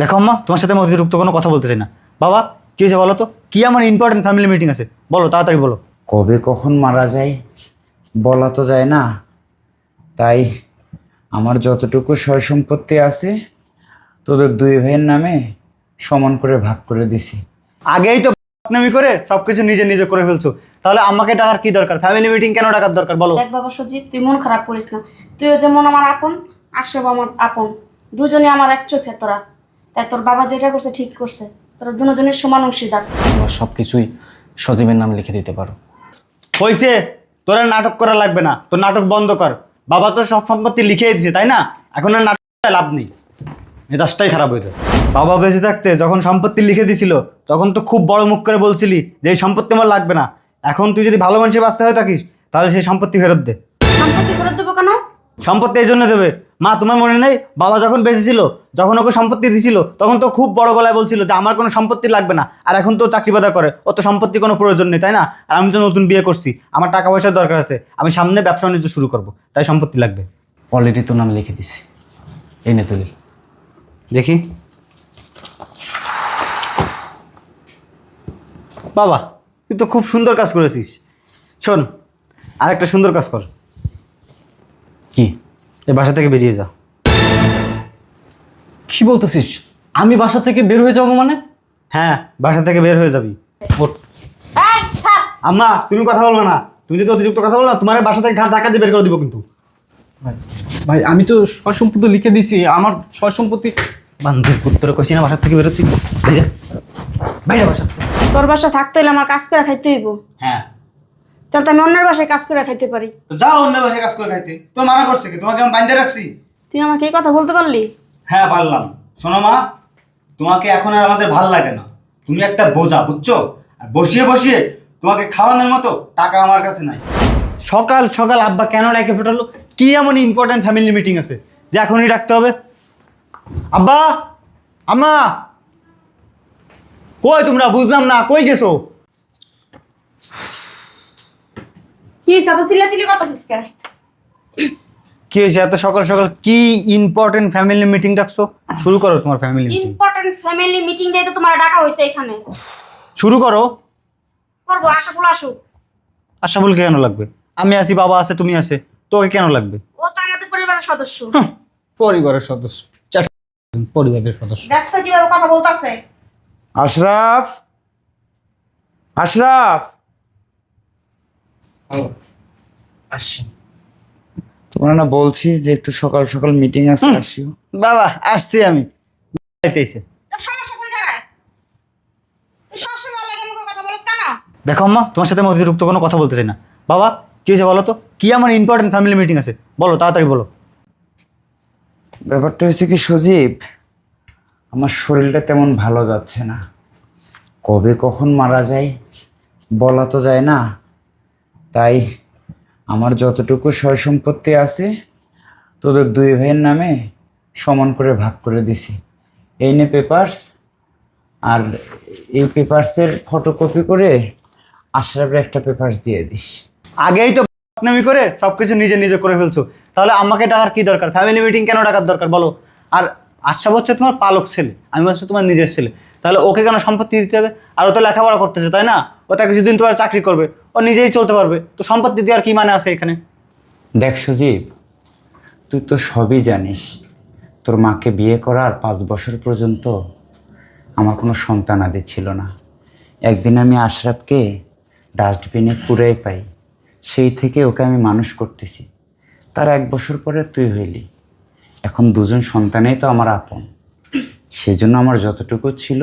দেখো আম্মা তোমার সাথে আমি অতিরিক্ত কোনো কথা বলতে চাই না। বাবা কী হয়েছে বলো তো? কী আমার ইম্পর্টেন্ট ফ্যামিলি মিটিং আছে? বলো তাড়াতাড়ি বলো। কবে কখন মারা যায় বলা তো যায় না। তাই আমার যতটুকু সয় সম্পত্তি আছে তোদের দুই ভাইয়ের নামে সমান করে ভাগ করে দিছি। আগেই তো নামি করে সব কিছু নিজে নিজে করে ফেলছো। তাহলে আমাকে টাকার কি দরকার? ফ্যামিলি মিটিং কেন টাকার দরকার? বলো। দেখ বাবা সজিব তুই মন খারাপ করিস না। তুইও যেমন আমার আপন আশেব আমার আপন। দুজনে আমার এক চোখে তোরা। তাই তোর বাবা যেটা করছে ঠিক করছে। তোরা দুজনের সমান অংশীদার। তোমরা সব কিছুই সজীবের নাম লিখে দিতে পারো। হয়েছে তোর আর নাটক করা লাগবে না। তোর নাটক বন্ধ কর। বাবা তো সব সম্পত্তি লিখে দিচ্ছে তাই না? এখন আর নাটক লাভ নেই। মেজাজটাই খারাপ হয়েছে বাবা বেঁচে থাকতে যখন সম্পত্তি লিখে দিছিল তখন তো খুব বড় মুখ করে বলছিলি যে এই সম্পত্তি আমার লাগবে না। এখন তুই যদি ভালো মানুষের বাঁচতে হয়ে থাকিস তাহলে সেই সম্পত্তি ফেরত দে। সম্পত্তি ফেরত দেবো কেন? সম্পত্তি এই জন্য দেবে মা তোমার মনে নেই? বাবা যখন বেঁচে ছিল যখন ওকে সম্পত্তি দিছিল তখন তো খুব বড় গলায় বলছিল যে আমার কোনো সম্পত্তি লাগবে না। আর এখন তো চাকরি বাদা করে। ও তো সম্পত্তি কোনো প্রয়োজন নেই তাই না? আর আমি তো নতুন বিয়ে করছি। আমার টাকা পয়সার দরকার আছে। আমি সামনে ব্যবসা বাণিজ্য শুরু করব। তাই সম্পত্তি লাগবে। অলরেডি তো নাম লিখে দিছি। এই নে তুলি। দেখি। বাবা তুই তো খুব সুন্দর কাজ করেছিস। শোন আরেকটা সুন্দর কাজ কর। কি? এই বাসা থেকে বেরিয়ে যা কি বলতেছিস? আমি বাসা থেকে বের হয়ে যাব মানে? হ্যাঁ বাসা থেকে বের হয়ে যাবি। ওঠ। এই ছাড়। আম্মা তুমি কথা বলবে না। তুমি যদি অতিরিক্ত কথা বলো না তোমার এই বাসা থেকে ঘাট ধাক্কা দিয়ে বের করে দিব কিন্তু। ভাই আমি তো সয় সম্পত্তি লিখে দিছি আমার সয় সম্পত্তি বান্ধব পুত্র কইছি না বাসা থেকে বেরোচ্ছি বাইরে বাইরে বাসা থেকে। তোর বাসা থাকতে হলে আমার কাজ করে খাইতে হইব। হ্যাঁ। তাহলে তো আমি অন্যের বাসায় কাজ করে খাইতে পারি। তো যাও অন্য বাসায় কাজ করে খাইতে। তো মানা করছে কি? তোমাকে আমি বান্ধে রাখছি? তুই আমাকে এই কথা বলতে পারলি? হ্যাঁ পারলাম। শোনো মা তোমাকে এখন আর আমাদের ভালো লাগে না। তুমি একটা বোঝা বুঝছ? আর বসিয়ে বসিয়ে তোমাকে খাওয়ানোর মতো টাকা আমার কাছে নাই। সকাল সকাল আব্বা কেন ডাকে ফেটালো? কি এমন ইম্পর্টেন্ট ফ্যামিলি মিটিং আছে? যে এখনই ডাকতে হবে। আব্বা আম্মা! কই তোমরা? বুঝলাম না। কই গেছো? কি এত চিল্লাচিল্লি করতেছিস কে কি হয়েছে? এত সকাল সকাল কি ইম্পর্টেন্ট ফ্যামিলি মিটিং ডাকছো? শুরু করো তোমার family meeting important family meeting দিয়ে তো তোমার ডাকা হয়েছে এখানে। শুরু করো। করব আশা ফুল আসুক। আশা কেন লাগবে? আমি আছি বাবা আছে তুমি আছে। তোকে কেন লাগবে? ও তো আমাদের পরিবারের সদস্য। পরিবারের সদস্য। পরিবারের সদস্য। দেখছ কীভাবে কথা বলতেছে? আশরাফ? আশরাফ? আসছি। তোমরা না বলছি যে একটু সকাল সকাল মিটিং আছে আসিও। বাবা আসছি আমি। যাইতেছে। দেখো আম্মা তোমার সাথে আমি অতিরিক্ত কোনো কথা বলতে চাই না। বাবা কি হয়েছে বলো তো? কি আমার ইম্পর্টেন্ট ফ্যামিলি মিটিং আছে? বলো তাড়াতাড়ি বলো। ব্যাপারটা হচ্ছে কি সজীব আমার শরীরটা তেমন ভালো যাচ্ছে না। কবে কখন মারা যায় বলা তো যায় না। তাই আমার যতটুকু সয় সম্পত্তি আছে তোদের দুই ভাইয়ের নামে সমান করে ভাগ করে দিছি। এই নে পেপারস আর এই পেপারসের ফটোকপি করে আশরাফের একটা পেপারস দিয়ে দিস। আগেই তো নামি করে সব কিছু নিজে নিজে করে ফেলছো। তাহলে আমাকে টাকার কি দরকার? ফ্যামিলি মিটিং কেন টাকার দরকার বলো? আর আশা হচ্ছে তোমার পালক ছেলে, আমি হচ্ছে তোমার নিজের ছেলে। তাহলে ওকে কেন সম্পত্তি দিতে হবে? আর ও তো লেখাপড়া করতেছে, তাই না? ও তো কিছুদিন তোমার চাকরি করবে। ও নিজেই চলতে পারবে। তো সম্পত্তি দেওয়ার কি মানে আছে এখানে? দেখ সুজীব, তুই তো সবই জানিস, তোর মাকে বিয়ে করার পাঁচ বছর পর্যন্ত আমার কোনো সন্তান আদি ছিল না। একদিন আমি আশরাফকে ডাস্টবিনে কুড়াই পাই, সেই থেকে ওকে আমি মানুষ করতেছি। তার এক বছর পরে তুই হইলি। এখন দুজন সন্তানেই তো আমার আপন। সেজন্য আমার যতটুকু ছিল,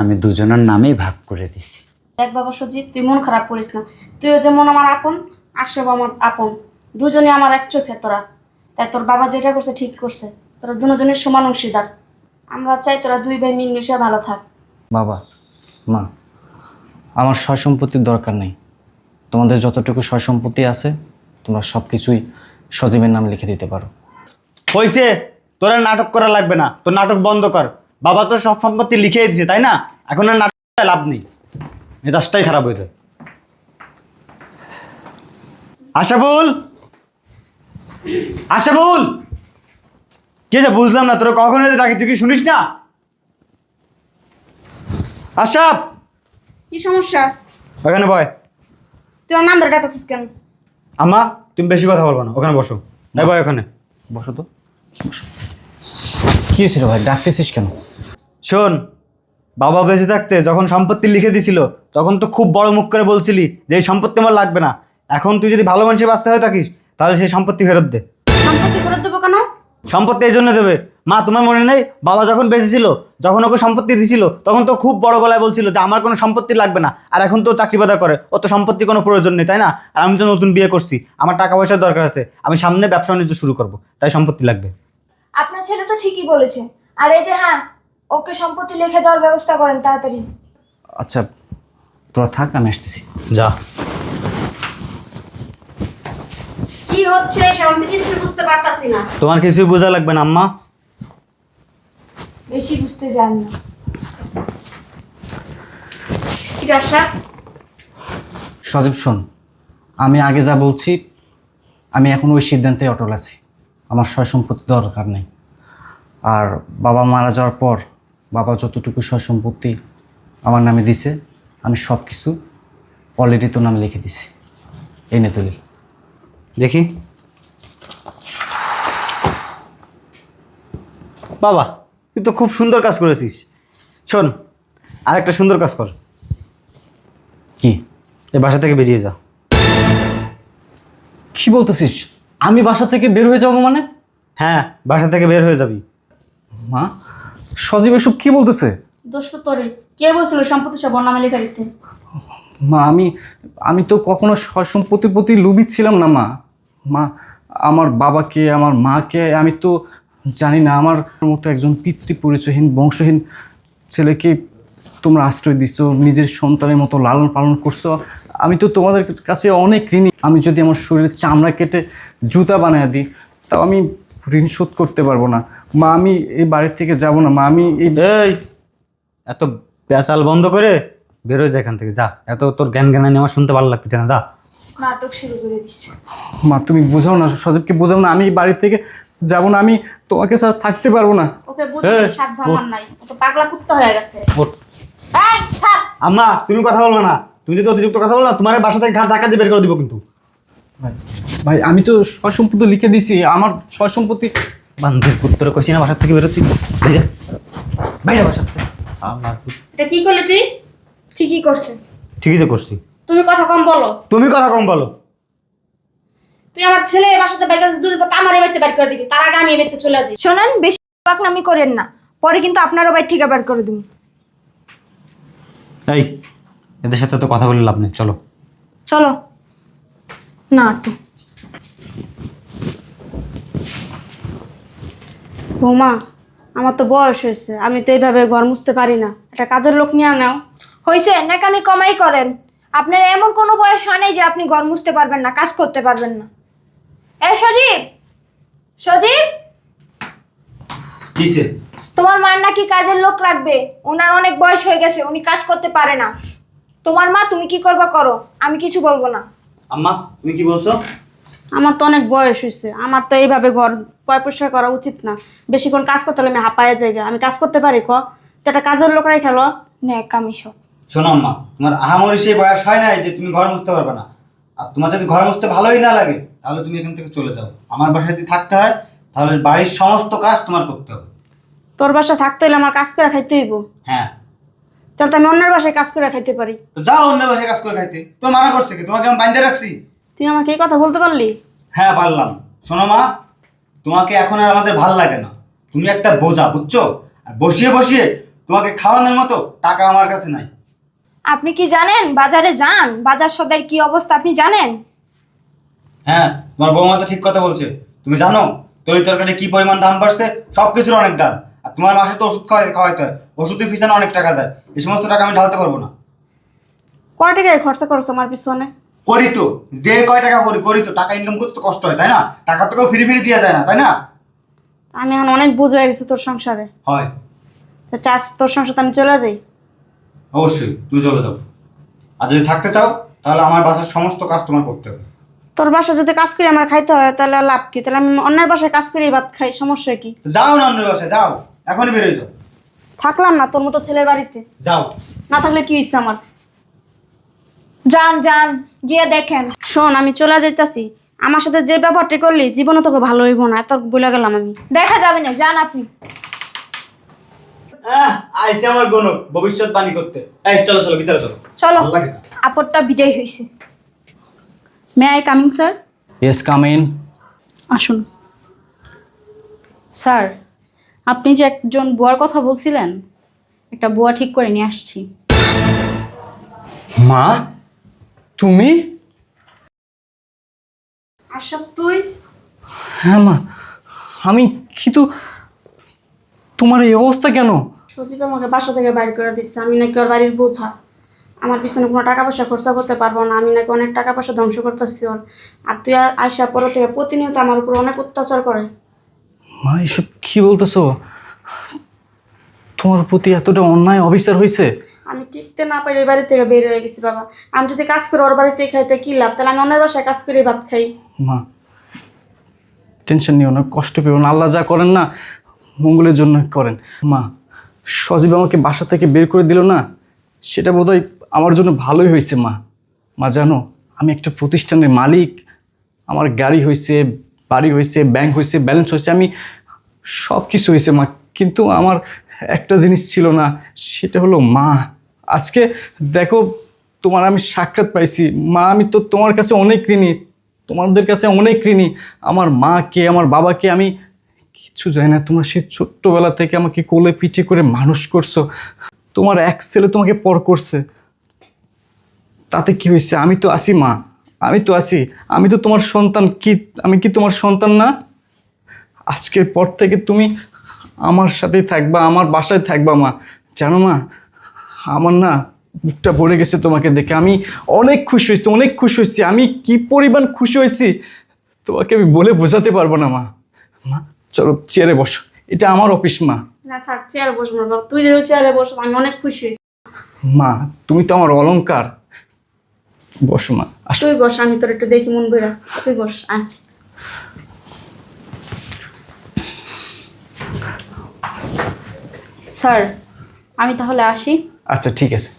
আমি দুজনের নামেই ভাগ করে দিছি। দেখ বাবা সজিব তুই মন খারাপ করিস না। তুইও যেমন আমার আপন আশেব আমার আপন। দুজনে আমার এক চোখে তোরা। তাই তোর বাবা যেটা করছে ঠিক করছে। তোরা দুজনের সমান অংশীদার। আমরা চাই তোরা দুই ভাই মিলেমিশে ভালো থাক। বাবা মা আমার সয় সম্পত্তির দরকার নেই। তোমাদের যতটুকু সয় সম্পত্তি আছে তোমরা সব কিছুই সজীবের নাম লিখে দিতে পারো। হয়েছে তোর নাটক করা লাগবে না। তোর নাটক বন্ধ কর। বাবা তো সব সম্পত্তি লিখে দিচ্ছে তাই না? এখন আর নাটক লাভ নেই। মেজাজটাই খারাপ হয়েছে আশাবুল আশাবুল কে যে বুঝলাম না তোরা কখন এসে ডাকি তুই কি শুনিস না? আশরাফ কি সমস্যা? ওখানে বয়। তুই আমার নাম ধরে ডাকতেছিস কেন? আম্মা তুমি বেশি কথা বলব না ওখানে বসো। এই বয় ওখানে। বসো তো। কি হয়েছিল ভাই ডাকতেছিস কেন? শোন বাবা বেঁচে থাকতে যখন সম্পত্তি লিখে দিছিল তখন তো খুব বড় মুখ করে বলছিলি যে এই সম্পত্তি আমার লাগবে না। এখন তুই যদি ভালো মানুষের বাঁচতে হয়ে থাকিস তাহলে সেই সম্পত্তি ফেরত দে। সম্পত্তি ফেরত দেবো কেন? সম্পত্তি এই জন্য দেবে। মা তোমার মনে নেই? বাবা যখন বেঁচে ছিল যখন ওকে সম্পত্তি দিছিল তখন তো খুব বড় গলায় বলছিল যে আমার কোনো সম্পত্তি লাগবে না। আর এখন তো চাকরি বাদা করে। ও তো সম্পত্তি কোনো প্রয়োজন নেই তাই না? আর আমি তো নতুন বিয়ে করছি। আমার টাকা পয়সার দরকার আছে। আমি সামনে ব্যবসা বাণিজ্য শুরু করব। তাই সম্পত্তি লাগবে। আপনার ছেলে তো ঠিকই বলেছে। আর এই যে হ্যাঁ ওকে সম্পত্তি লিখে দেওয়ার ব্যবস্থা করেন তাড়াতাড়ি। আচ্ছা তোরা থাক আমি আসতেছি। যা। কি হচ্ছে? সে আমি তো বুঝতে পারতাছি না। তোমার কিছুই বোঝা লাগবে না আম্মা। বেশি বুঝতে যান না। কি রাশা সজীব শোন আমি আগে যা বলছি আমি এখন ওই সিদ্ধান্তে অটল আছি। আমার সয় সম্পত্তি দরকার নেই। আর বাবা মারা যাওয়ার পর বাবা যতটুকু সম্পত্তি আমার নামে দিছে আমি সব কিছু অলরেডি তোর নামে লিখে দিছি। এই নে তুলি। দেখি। বাবা তুই তো খুব সুন্দর কাজ করেছিস। শোন আরেকটা সুন্দর কাজ কর। কি? এই বাসা থেকে বেরিয়ে যা। কি বলতেছিস? আমি বাসা থেকে বের হয়ে যাব মানে? হ্যাঁ বাসা থেকে বের হয়ে যাবি। মা সজীব এসব কি বলতেছে? দোষ তো তোরে কে বলছিল সম্পত্তি সব লেখা দিতে মা আমি আমি তো কখনো সম্পত্তির প্রতি লোভী ছিলাম না মা। মা আমার বাবাকে আমার মাকে আমি তো জানি না আমার মতো একজন পিতৃ পরিচয়হীন বংশহীন ছেলেকে তোমরা আশ্রয় দিচ্ছ নিজের সন্তানের মতো লালন পালন করছ। আমি তো তোমাদের কাছে অনেক ঋণী। আমি যদি আমার শরীরের চামড়া কেটে জুতা বানিয়ে দিই তাও আমি ঋণ শোধ করতে পারব না। মা আমি এই বাড়ির থেকে যাব না। মা আমি এই এই এত পেঁচাল বন্ধ করে বেরোয় যা এখান থেকে যা। এত তোর জ্ঞান জ্ঞানানি আমার শুনতে ভালো লাগতেছে না যা। নাটক শুরু করে দিচ্ছে। মা তুমি বোঝাও না সজীবকে বোঝাও না আমি এই বাড়ির থেকে যাব না আমি তোমাকে স্যার থাকতে পারব না। ওকে বুঝতে সাধ্য। আমার নাই। ও তো পাগলা কুত্তা হয়ে গেছে। এই ছাড়। আম্মা তুমি কথা বলবে না। তুমি যদি অতিরিক্ত কথা বলো না তোমার বাসা থেকে ঘাট ধাক্কা দিয়ে বের করে দিব কিন্তু। ভাই ভাই আমি তো সয় সম্পত্তি লিখে দিছি আমার সয় সম্পত্তি বান্ধের পুত্র কইছি না বাসার থেকে বেরোচ্ছি। বাইরে বাইরে বাসার থেকে। আমার পুত্র- এটা কি করলি তুই? ঠিকই করছে। ঠিকই তো করছি। তুমি কথা কম বলো। তুমি কথা কম বলো। তুই আমার ছেলে বাসাতে বাইক করে দুদিন পর তো আমার এই বাড়িতে বাইক করে দিবি। তার আগে আমি এই বাড়িতে চলে যাই শোনেন বেশি পাকনামি করেন না। পরে কিন্তু আপনারও বাড়ি থেকে বার করে দিন এই এদের সাথে তো কথা বলে লাভ নেই চলো। চলো। না একটু। বৌমা আমার তো বয়স হয়েছে আমি তো এইভাবে ঘর মুছতে পারি না। একটা কাজের লোক নিয়ে নাও। হয়েছে নাকামি কমাই করেন। আপনার এমন কোনো বয়স হয় নাই যে আপনি ঘর মুছতে পারবেন না কাজ করতে পারবেন না। এ সজীব সজীব? তোমার মার নাকি কাজের লোক রাখবে ওনার অনেক বয়স হয়ে গেছে উনি কাজ করতে পারে না। তোমার মা তুমি কি করবা করো? আমি কিছু বলব না। আম্মা তুমি কি বলছো? আমার তো অনেক বয়স হয়েছে। আমার তো এইভাবে ঘর পয় পরিষ্কার করা উচিত না। বেশিক্ষণ কাজ করতে হলে আমি হাঁপায়ে জায়গা আমি কাজ করতে পারি ক? তো একটা কাজের লোকরাই খেলো ন্যাক আমি সব। শোনো আম্মা তোমার আহামরি সেই বয়স হয় নাই যে তুমি ঘর মুছতে পারবে না। আর তোমার যদি ঘর মুছতে ভালোই না লাগে তাহলে তুমি এখান থেকে চলে যাও। আমার বাসায় যদি থাকতে হয় তাহলে বাড়ির সমস্ত কাজ তোমার করতে হবে। তোর বাসা থাকতে হলে আমার কাজ করে খাইতে হইব? হ্যাঁ। তাহলে তো আমি অন্যের বাসায় কাজ করে খাইতে পারি। তো যাও অন্যের বাসায় কাজ করে খাইতে। তোমার মানা করছে কি? তোমাকে আমি বাইন্ধে রাখছি? তুই আমাকে এই কথা বলতে পারলি? হ্যাঁ পারলাম। শোনো মা তোমাকে এখন আর আমাদের ভালো লাগে না। তুমি একটা বোঝা বুঝছ? আর বসিয়ে বসিয়ে তোমাকে খাওয়ানোর মতো টাকা আমার কাছে নাই। আপনি কি জানেন? বাজারে যান। বাজার সদার কি অবস্থা আপনি জানেন? হ্যাঁ তোমার বৌমা তো ঠিক কথা বলছে। তুমি জানো তরি তরকারি কি পরিমাণ দাম বাড়ছে? সব কিছুর অনেক দাম। আর তোমার মাসে তো ওষুধ খাওয়াই খাওয়াইতে হয়। ওষুধের পিছনে অনেক টাকা যায়। এই সমস্ত টাকা আমি ঢালতে পারব না। কয় টাকায় খরচা করছ আমার পিছনে? করি তো। যে কয় টাকা করি করি তো। টাকা ইনকাম করতে কষ্ট হয় তাই না? টাকা তো কেউ ফিরে ফিরে দেওয়া যায় না তাই না? আমি এখন অনেক বুঝ হয়ে গেছি তোর সংসারে। হয়। তো চাস তোর সংসারে আমি চলে যাই? অবশ্যই তুমি চলে যাও। আর যদি থাকতে চাও তাহলে আমার বাসার সমস্ত কাজ তোমার করতে হবে। তোর বাসা যদি কাজ করে আমার খাইতে হয় তাহলে লাভ কি? তাহলে আমি অন্যের বাসায় কাজ করে ভাত খাই সমস্যা কি? যাও না অন্যের বাসায় যাও। এখনই বেরিয়ে যাও। থাকলাম না তোর মতো ছেলের বাড়িতে। যাও। না থাকলে কি হচ্ছে আমার? যান যান গিয়ে দেখেন। শোন আমি চলে যাইতাছি। আমার সাথে যে ব্যাপারটি করলি জীবনে তোকে ভালো হইব না এত বলে গেলাম আমি। দেখা যাবে না যান আপনি। আইসে আমার গণক ভবিষ্যৎবাণী করতে। এই চলো চলো ভিতরে চলো। চলো। আপদটা বিদায় হয়েছে may I coming sir yes come in আসুন। স্যার আপনি যে একজন বুয়ার কথা বলছিলেন একটা বুয়া ঠিক করে নিয়ে আসছি। মা? তুমি? আশা তুই? হ্যাঁ মা আমি কিন্তু তোমার এই অবস্থা কেন? সজীব আমাকে বাসা থেকে বাইর করে দিচ্ছে আমি নাকি ওর বাড়ির বোঝা। আমার পিছনে কোনো টাকা পয়সা খরচা করতে পারব না আমি নাকি অনেক টাকা পয়সা ধ্বংস করতেছি ওর। আর তুই আর আয়সা পর থেকে প্রতিনিয়ত আমার উপর অনেক অত্যাচার করে। মা এসব কি বলতেছো? তোমার প্রতি এতটা অন্যায় অবিচার হয়েছে আমি টিকতে না পারি, ওই বাড়ি থেকে বের হয়ে গেছি, বাবা। আমি যদি কাজ করে, ওর বাড়িতে খাইতে কি লাভ? তাহলে আমি অন্যের বাসায় কাজ করে, ভাত খাই। মা, টেনশন নিও না, কষ্ট পেও না। আল্লাহ যা করেন না, মঙ্গলের জন্য করেন। মা, সজীব আমাকে বাসা থেকে বের করে দিল না, সেটা বোধহয় আমার জন্য ভালোই হয়েছে, মা। মা, জানো, আমি একটা প্রতিষ্ঠানের মালিক। আমার গাড়ি হয়েছে, বাড়ি হয়েছে, ব্যাংক হয়েছে, ব্যালেন্স হয়েছে, আমি সব কিছু হয়েছে, মা। কিন্তু আমার একটা জিনিস ছিল না, সেটা হলো মা। আজকে দেখো, তোমার আমি সাক্ষাৎ পাইছি। মা, আমি তো তোমার কাছে অনেক ঋণী, তোমাদের কাছে অনেক ঋণী। আমার মাকে, আমার বাবাকে আমি কিচ্ছু জানি না। তোমরা সে ছোট্টবেলা থেকে আমাকে কোলে পিঠে করে মানুষ করছ। তোমার এক ছেলে তোমাকে পর করছে। তাতে কি হয়েছে? আমি তো আসি মা। আমি তো আসি আমি তো তোমার সন্তান কি, আমি কি তোমার সন্তান না? আজকের পর থেকে তুমি আমার সাথেই থাকবা, আমার বাসায় থাকবা, মা। জানো, মা আমার না বুকটা ভরে গেছে তোমাকে দেখে। আমি অনেক খুশি হয়েছি অনেক খুশি হয়েছি। আমি কি পরিমাণ খুশি হয়েছি তোমাকে আমি বলে বোঝাতে পারব না মা। মা চলো চেয়ারে বসো। এটা আমার অফিস মা। না থাক চেয়ারে বসবো না বাবা। তুই যদি চেয়ারে বসো আমি অনেক খুশি হয়েছি। মা তুমি তো আমার অলংকার। বসো মা আসো। তুই বস আমি তোর একটু দেখি মন ভরা। তুই বস আয়। স্যার আমি তাহলে আসি। আচ্ছা ঠিক আছে।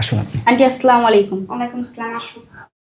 আসুন আপনি। আন্টি আসসালামু আলাইকুম। ওয়ালাইকুম আসসালাম আসো